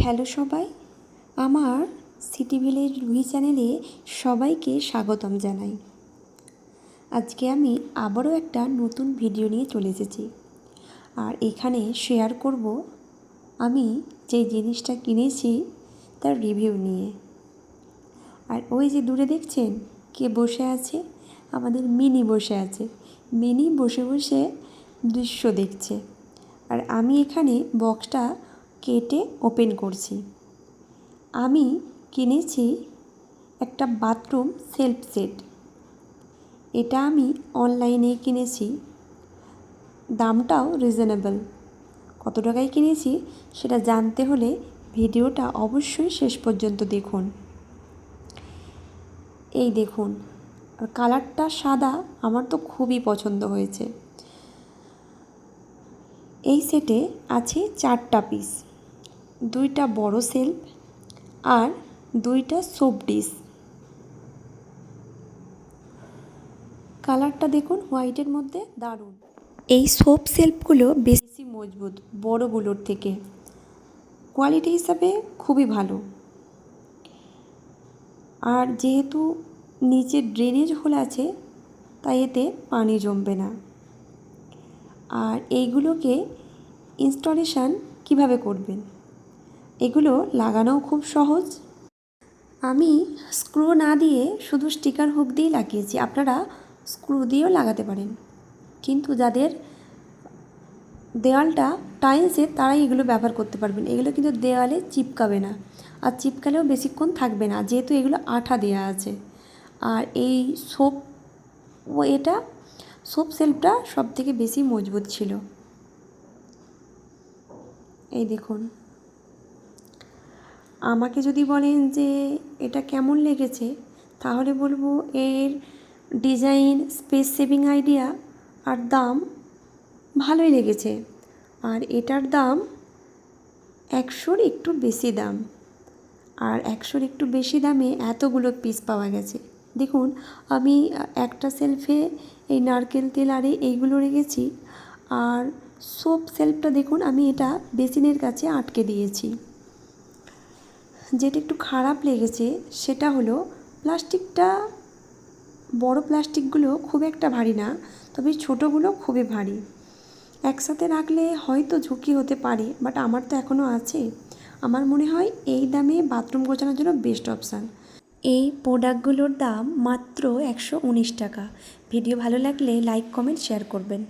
Hello সবাই, আমার city village Ruhi চ্যানেলে সবাইকে স্বাগতম জানাই। আজকে আমি আবারও একটা নতুন ভিডিও নিয়ে চলে এসেছি। আর এখানে শেয়ার করব আমি যে জিনিসটা কিনেছি তার রিভিউ নিয়ে। আর ওই যে দূরে দেখছেন কে বসে আছে? আমাদের মিনি বসে আছে। মিনি বসে বসে দৃশ্য দেখছে। আর আমি এখানে বক্সটা কেটে ওপেন করছি। আমি কিনেছি একটা বাথরুম সেলফ সেট। এটা আমি অনলাইনে কিনেছি। দামটাও রিজনেবল। কত টাকায় কিনেছি সেটা জানতে হলে ভিডিওটা অবশ্যই শেষ পর্যন্ত দেখুন। এই দেখুন, আর কালারটা সাদা, আমার তো খুবই পছন্দ হয়েছে। এই সেটে আছে চারটা পিস। দুইটা বড় সেলফ আর দুইটা সোপ ডিশ। কালারটা দেখুন হোয়াইটের মধ্যে দারুণ। এই সোপ সেলফগুলো বেশি মজবুত বড়গুলোর থেকে। কোয়ালিটি হিসাবে খুবই ভালো। আর যেহেতু নিচে ড্রেনেজ হোল আছে তাই এতে পানি জমবে না। আর এইগুলোকে ইনস্টলেশান কীভাবে করবেন? এগুলো লাগানোও খুব সহজ। আমি স্ক্রু না দিয়ে শুধু স্টিকার হুক দিয়েই লাগিয়েছি। আপনারা স্ক্রু দিয়েও লাগাতে পারেন। কিন্তু যাদের দেওয়ালটা টাইলসের তারাই এগুলো ব্যবহার করতে পারবেন। এগুলো কিন্তু দেওয়ালে চিপকাবে না। আর চিপকালেও বেশিক্ষণ থাকবে না, যেহেতু এগুলো আঠা দেওয়া আছে। আর এই সোপ, ও এটা, সোপ সেলফটা সব থেকে বেশি মজবুত ছিল। এই দেখুন। আমাকে যদি বলেন যে এটা কেমন লেগেছে, তাহলে বলব এর ডিজাইন স্পেস সেভিং আইডিয়া আর দাম ভালোই লেগেছে। আর এটার দাম একশোর একটু বেশি দাম। আর একশোর একটু বেশি দামে এতগুলো পিস পাওয়া গেছে। দেখুন, আমি একটা সেলফে এই নারকেল তেল আরে এইগুলো রেখেছি। আর সোপ সেলফটা দেখুন, আমি এটা বেসিনের কাছে আটকে দিয়েছি। যেটা একটু খারাপ লেগেছে সেটা হলো প্লাস্টিকটা, বড় প্লাস্টিকগুলো খুব একটা ভারী না, তবে ছোটোগুলো খুবই ভারী। একসাথে রাখলে হয়তো ঝুঁকি হতে পারে, বাট আমার তো এখনও আছে। আমার মনে হয় এই দামে বাথরুম গোছানোর জন্য বেস্ট অপশান। এই প্রোডাক্টগুলোর দাম মাত্র একশো উনিশ টাকা। ভিডিও ভালো লাগলে লাইক, কমেন্ট, শেয়ার করবেন।